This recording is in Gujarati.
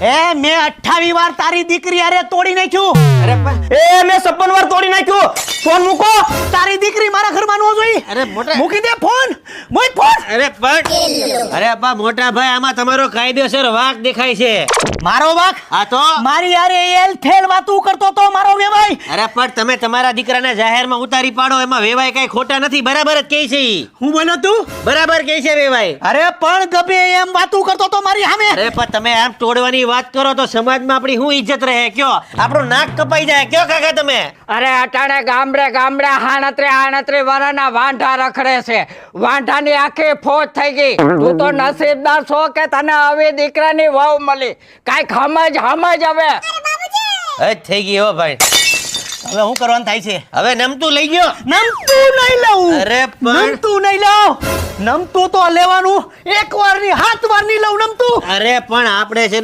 એ મેં અઠ્ઠાવી વાર તારી દીકરી અરે તોડી નાખ્યું. અરે એ મેં છપ્પન વાર તોડી નાખ્યું. ફોન મૂકો. તારી દીકરી મારા ઘરમાં નો જોઈ. અરે મોટા મૂકી દે ફોન. અરે પણ અરે અબ્બા મોટા ભાઈ આમાં તમારો કાયદેસર વાક દેખાય છે. મારો વાક? આ તો? મારી યાર એલ થેલ વાતું કરતો તો મારો વેવાય. અરે પણ તમે તમારા દીકરાને જાહેરમાં ઉતારી પાડો એમાં વેવાય કઈ ખોટા નથી બરાબર જ કહે છે હું બોલો તું? બરાબર કહે છે વેવાય. અરે પણ ગબે એમ વાતું કરતો તો મારી સામે. અરે પણ તમે આમ તોડવાની વાત કરો તો સમાજમાં આપણી શું ઇજ્જત રહે? કયો? આપણો નાક કપાઈ જાય. કયો કાકા તમે? અરે અટાણે ગામડે ગામડે હાણત્રે હાણત્રે વરાના વાંઢા રખડે છે. વાંઢાની આખી ફોજ થઈ ગઈ. તું તો નસીબદાર છો કે તને હવે દીકરાની વહુ મળી. કાંઈક સમજ સમજ હવે. હજ થઈ ગઈ હો ભાઈ. હવે શું કરવાનું થાય છે? હવે નમતું લઈ ગયો. નમતું નહીં લઉં. અરે નમતું નહીં લઉં. નમતું તો લેવાનું. એક વારની હાથ વારની લઉં નમતું. અરે પણ આપણે છે